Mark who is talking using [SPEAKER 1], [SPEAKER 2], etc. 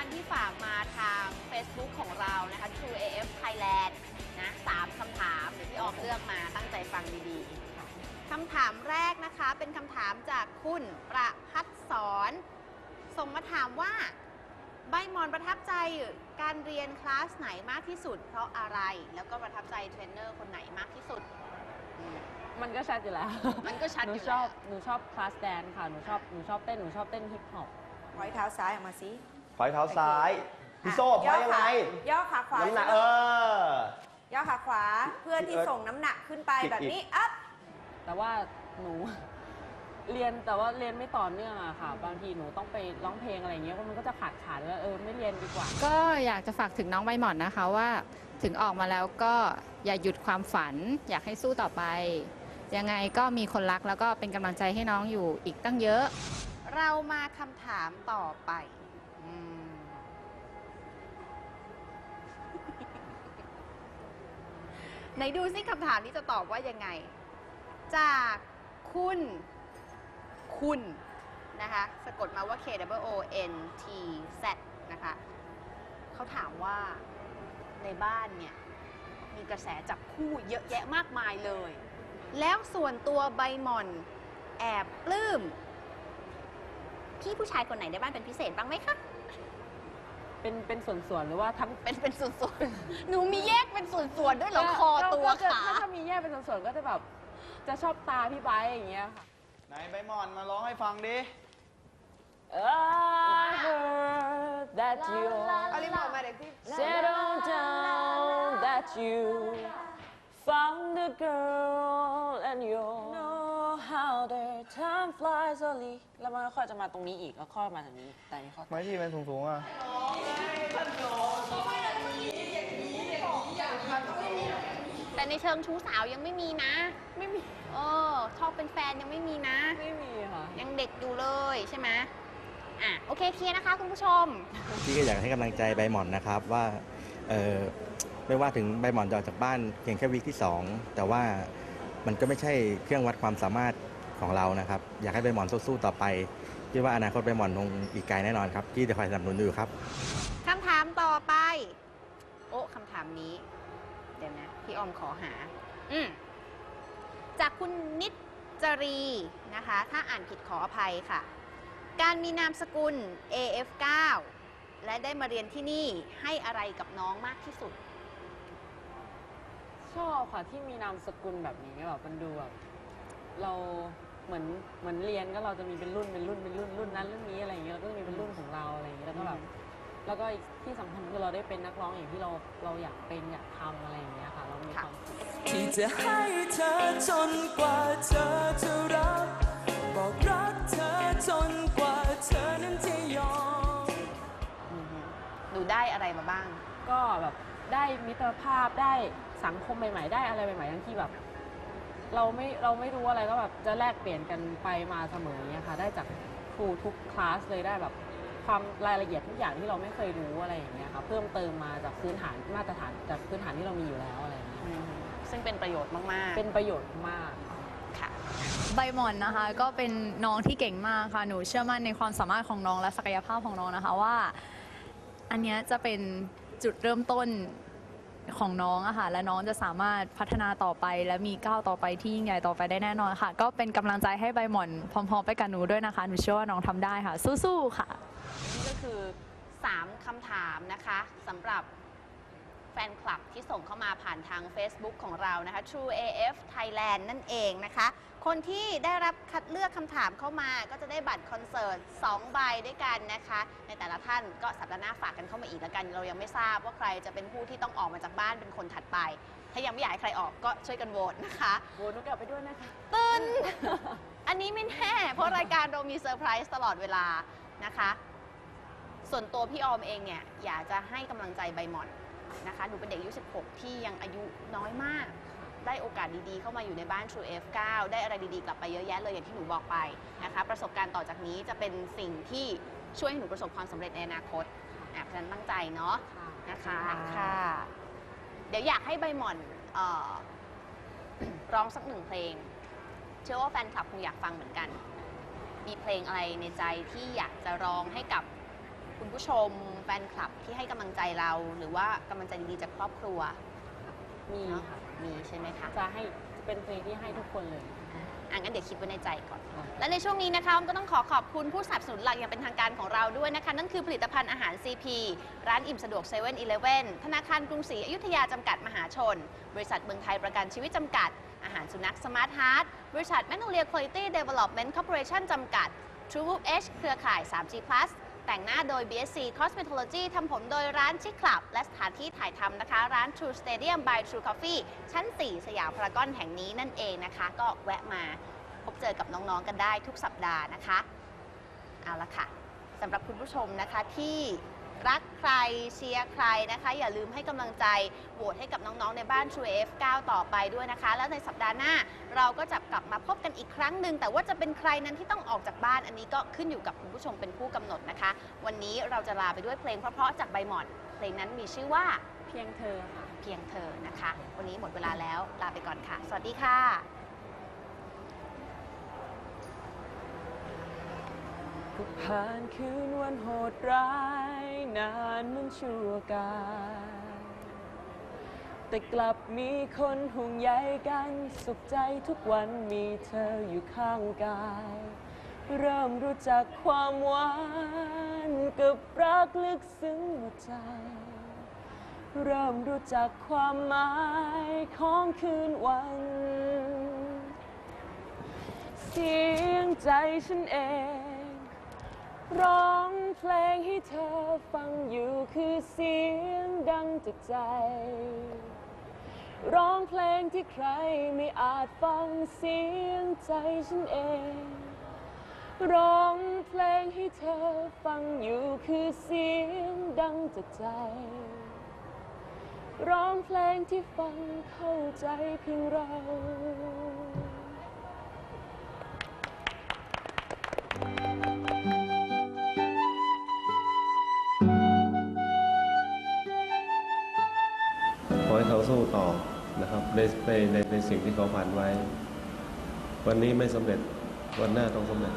[SPEAKER 1] านที่ฝากมาทาง Facebook ของเรานะคะ True AF Thailand นะสามคำถามเดี๋ยวพี่ออมเลือกมาตั้งใจฟังดีๆคำถามแรกนะคะ เป็นคำถามจากคุณประพัฒสอนส่งมาถามว่า ใบหมอนประทับใจการเรียนคลาสไหนมากที่สุด เพราะอะไร แล้วก็ประทับใจเทรนเนอร์คนไหนมากที่สุดอืม
[SPEAKER 2] มันก็ชัดอยู่แล้ว
[SPEAKER 1] มันก็ชัด
[SPEAKER 2] หนู
[SPEAKER 1] อยู่
[SPEAKER 2] ชอบ
[SPEAKER 1] แล้ว
[SPEAKER 2] หนูชอบคลาสแดนค่ะ หนูชอบหนูชอบเต้น หนูชอบเต้นฮิปฮอป
[SPEAKER 3] พอยเท้าซ้ายออกมาสิ
[SPEAKER 4] พอยเท้าซ้าย พี่โซ่พอยยังไง
[SPEAKER 3] ย่อขาขวา
[SPEAKER 4] น้ำหนัก
[SPEAKER 3] ใช่
[SPEAKER 4] เอ
[SPEAKER 3] ไหม
[SPEAKER 4] อ
[SPEAKER 3] ย่อขาขวาเพื่อที่
[SPEAKER 4] เออ
[SPEAKER 3] ส่งน้ำหนักขึ้นไป
[SPEAKER 4] อีก
[SPEAKER 3] แบบ
[SPEAKER 4] อีก
[SPEAKER 3] นี้ อัพ
[SPEAKER 2] แต่ว่าหนู เรียนแต่ว่าเรียนไม่ต่อเนื่องอะค่ะ บางทีหนูต้องไปร้องเพลงอะไรอย่างเงี้ยมันก็จะขาดขาดแล้วเออไม่เรียนดีกว่า
[SPEAKER 5] ก็อยากจะฝากถึงน้องใบหมอนนะคะว่า ถึงออกมาแล้วก็อย่าหยุดความฝัน อยากให้สู้ต่อไป ยังไงก็มีคนรักแล้วก็เป็นกำลังใจให้น้องอยู่อีกตั้งเยอะ
[SPEAKER 1] เรามาคำถามต่อไป ไหนดูซิคำถามนี้จะตอบว่ายังไง จากคุณคุณ นะคะ สะกดมาว่า K W O N T Z นะคะ เขาถามว่าในบ้านเนี่ย มีกระแสจับคู่เยอะแยะมากมายเลย แล้วส่วนตัวใบหม่อน แอบปลื้ม พี่ผู้ชายคนไหนในบ้านเป็นพิเศษบ้างไหมคะ
[SPEAKER 2] เป็นเป็นส่วนๆหรือว่าทั้ง
[SPEAKER 1] เป็นเป็นส่วนๆ หนูมีแยกเป็นส่วนๆด้วยเหรอคอตัว
[SPEAKER 2] ก็จะ
[SPEAKER 1] ขา
[SPEAKER 2] ถ้าจะมีแยกเป็นส่วนๆก็จะแบบจะชอบตาพี่ไบร์ทอย่างเงี้ยค่ะ
[SPEAKER 4] ไหนใบหมอนมาร้องให้ฟังดิ
[SPEAKER 2] I heard that you
[SPEAKER 3] เอารีโมทมาเด็กพี่
[SPEAKER 2] settle down that you found the girl and you know how the time flies slowly แล้วมันก็ค่อยจะมาตรงนี้อีกแล้วค่อยมาทางนี้ แต่นี่เขา
[SPEAKER 4] ไม่ที่มันสูงๆอะ
[SPEAKER 1] แต่ในเชิงชู้สาวยังไม่มีนะ
[SPEAKER 2] ไม่มี
[SPEAKER 1] เออ ชอบเป็นแฟนยังไม่มีนะ
[SPEAKER 2] ไม่มีค่ะ
[SPEAKER 1] ยังเด็กอยู่เลยใช่ไหมอะ โอเคเคลียร์นะคะคุณผู้ชม
[SPEAKER 6] พี่ก็อยากให้กำลังใจใบหมอนนะครับว่า เอ่อไม่ว่าถึงใบหมอนจะออกจากบ้านเพียงแค่วีคที่ 2 แต่ว่ามันก็ไม่ใช่เครื่องวัดความสามารถ ของเรานะครับ อยากให้ใบหมอนสู้ๆต่อไปพี่ว่าอนาคตใบหมอนคงอีกไกลแน่นอนครับพี่จะคอยสนับสนุนอยู่ครับ
[SPEAKER 1] คำถามต่อไป โอ้คำถามนี้ เดี๋ยวนะ พี่ออมขอหา อืมจากคุณนิจจรีนะคะ ถ้าอ่านผิดขออภัยค่ะ การมีนามสกุล AF9 และได้มาเรียนที่นี่ให้อะไรกับน้องมากที่สุด
[SPEAKER 2] ชอบค่ะที่มีนามสกุลแบบนี้แบบมันดูแบบเรา เหมือนเหมือนเรียนก็เราจะมีเป็นรุ่นเป็นรุ่นเป็นรุ่นรุ่นนั้นรุ่นนี้อะไรอย่างเงี้ยเราก็จะมีเป็นรุ่นของเราอะไรอย่างเงี้ยแล้วก็แบบแล้วก็อีกที่สำคัญคือเราได้เป็นนักร้องอย่างที่เราเราอยากเป็นอยากทำอะไรอย่างเงี้ยค่ะเรามีความสุข
[SPEAKER 7] ที่จะให้เธอจนกว่าเธอจะรักบอกรักเธอจนกว่าเธอนั้นจะยอม
[SPEAKER 2] อือฮึ
[SPEAKER 1] หนูได้อะไรมาบ้าง
[SPEAKER 2] ก็แบบได้มิตรภาพได้สังคมใหม่ ๆ ได้อะไรใหม่ ๆ ทั้งที่แบบ เราไม่เราไม่รู้อะไรก็แบบจะแลกเปลี่ยนกันไปมาเสมออย่างเงี้ยค่ะ ได้จากครูทุกคลาสเลยได้แบบความรายละเอียดทุกอย่างที่เราไม่เคยรู้อะไรอย่างเงี้ยค่ะเพิ่มเติมมาจากพื้นฐานมาตรฐานจากพื้นฐานที่เรามีอยู่แล้วอะไรอย่างเงี้ย
[SPEAKER 1] ซึ่งเป็นประโยชน์มาก
[SPEAKER 2] เป็นประโยชน์มาก
[SPEAKER 1] ๆ ค่ะ
[SPEAKER 8] ใบหมอนนะคะก็เป็นน้องที่เก่งมากค่ะ หนูเชื่อมั่นในความสามารถของน้องและศักยภาพของน้องนะคะว่า อันเนี้ยจะเป็นจุดเริ่มต้น ของน้องอะค่ะ และน้องจะสามารถพัฒนาต่อไป และมีก้าวต่อไปที่ยิ่งใหญ่ต่อไปได้แน่นอนค่ะ ก็เป็นกำลังใจให้ใบหม่อนพร้อมๆ ไปกับหนูด้วยนะคะหนูเชื่อว่าน้องทำได้ค่ะ สู้ๆค่ะ
[SPEAKER 1] นี่ก็คือ 3คำถามนะคะสำหรับ แฟนคลับที่ส่งเข้ามาผ่านทาง Facebook ของเรานะคะ True AF Thailand นั่นเองนะคะ คนที่ได้รับคัดเลือกคำถามเข้ามาก็จะได้บัตรคอนเสิร์ต2ใบด้วยกันนะคะ ในแต่ละท่านก็สัปดาห์หน้าฝากกันเข้ามาอีกแล้วกัน เรายังไม่ทราบว่าใครจะเป็นผู้ที่ต้องออกมาจากบ้านเป็นคนถัดไป ถ้ายังไม่อยากให้ใครออกก็ช่วยกันโหวตนะคะ
[SPEAKER 2] โวนนุกกลับไปด้วยนะคะ
[SPEAKER 1] ตื่น อันนี้ไม่แน่เพราะรายการเรามีเซอร์ไพรส์ตลอดเวลานะคะ ส่วนตัวพี่ออมเองเนี่ยอยากจะให้กำลังใจใบหมอน นะคะ หนูเป็นเด็กอายุ 16 ที่ยังอายุน้อยมาก ได้โอกาสดีๆ เข้ามาอยู่ในบ้าน True F9 ได้อะไรดีๆ กลับไปเยอะแยะเลยอย่างที่หนูบอกไปนะคะ ประสบการณ์ต่อจากนี้จะเป็นสิ่งที่ช่วยให้หนูประสบความสำเร็จในอนาคตอะเพราะฉะนั้นตั้งใจเนาะนะคะ
[SPEAKER 2] ค่ะ
[SPEAKER 1] ค่ะเดี๋ยวอยากให้ใบหม่อนเอ่อ ร้องสักหนึ่งเพลง เชื่อว่าแฟนคลับคงอยากฟังเหมือนกัน มีเพลงอะไรในใจที่อยากจะร้องให้กับคุณผู้ชมแฟนคลับที่ให้กำลังใจเรา หรือว่ากำลังใจดีๆจากครอบครัว
[SPEAKER 2] มี
[SPEAKER 1] เนาะ
[SPEAKER 2] ค่ะ
[SPEAKER 1] มีใช่ไหมคะ
[SPEAKER 2] จะให้เป็นเพลงที่ให้ทุกคนเลย
[SPEAKER 1] อะงั้นเดี๋ยวคิดไว้ในใจก่อน
[SPEAKER 2] ค่ะ
[SPEAKER 1] และในช่วงนี้นะคะก็ต้องขอขอบคุณผู้สนับสนุนหลักอย่างเป็นทางการของเราด้วยนะคะ นั่นคือผลิตภัณฑ์อาหาร CP ร้านอิ่มสะดวก7 e เ e ่ e อธนาคารกรุงศรีอยุธยาจำกัดมหาชน บริษัทเมืองไทยประกันชีวิตจำกัด อาหารสุนัขสมาร์ทฮาร์ดบริษัทแม n โนเลียคุณ i t y Development Corporation จำกัด True Move H เครือข่าย 3G Plus แต่งหน้าโดย BSC Cosmetology ทำผมโดยร้านชิคคลับ และสถานที่ถ่ายทำนะคะ ร้าน True Stadium by True Coffee ชั้น 4 สยามพารากอนแห่งนี้นั่นเองนะคะ ก็แวะมาพบเจอกับน้องๆกันได้ทุกสัปดาห์นะคะ เอาละค่ะสำหรับคุณผู้ชมนะคะที่ รักใครเชียร์ใครนะคะ อย่าลืมให้กำลังใจโหวตให้กับน้องๆ ในบ้าน True F9 ต่อไปด้วยนะคะ แล้วในสัปดาห์หน้าเราก็จะกลับมาพบกันอีกครั้งหนึ่งแต่ว่าจะเป็นใครนั้นที่ต้องออกจากบ้านอันนี้ก็ขึ้นอยู่กับคุณผู้ชมเป็นผู้กำหนดนะคะ วันนี้เราจะลาไปด้วยเพลงเพราะๆจากใบหมอนเพลงนั้นมีชื่อว่า
[SPEAKER 2] เพียงเธอค่ะ
[SPEAKER 1] เพียงเธอนะคะ วันนี้หมดเวลาแล้วลาไปก่อนค่ะ สวัสดีค่ะ
[SPEAKER 7] ก็ผ่านคืนวันโหดร้าย นานเหมันชั่วกาลแต่กลับมีคนห่วงใยกันสุขใจทุกวันมีเธออยู่ข้างกาย เริ่มรู้จักความหวานกับรักลึกซึ้งหัวใจ เริ่มรู้จักความหมายของคืนวัน เสียงใจฉันเอง ร้อง เพลงให้เธอฟังอยู่คือเสียงดังจากใจ ร้องเพลงที่ใครไม่อาจฟังเสียงใจฉันเอง ร้องเพลงให้เธอฟังอยู่คือเสียงดังจากใจ ร้องเพลงที่ฟังเข้าใจเพียงเรา
[SPEAKER 9] ในในในสิ่งที่เขาผ่านไว้ วันนี้ไม่สำเร็จวันหน้าต้องสำเร็จ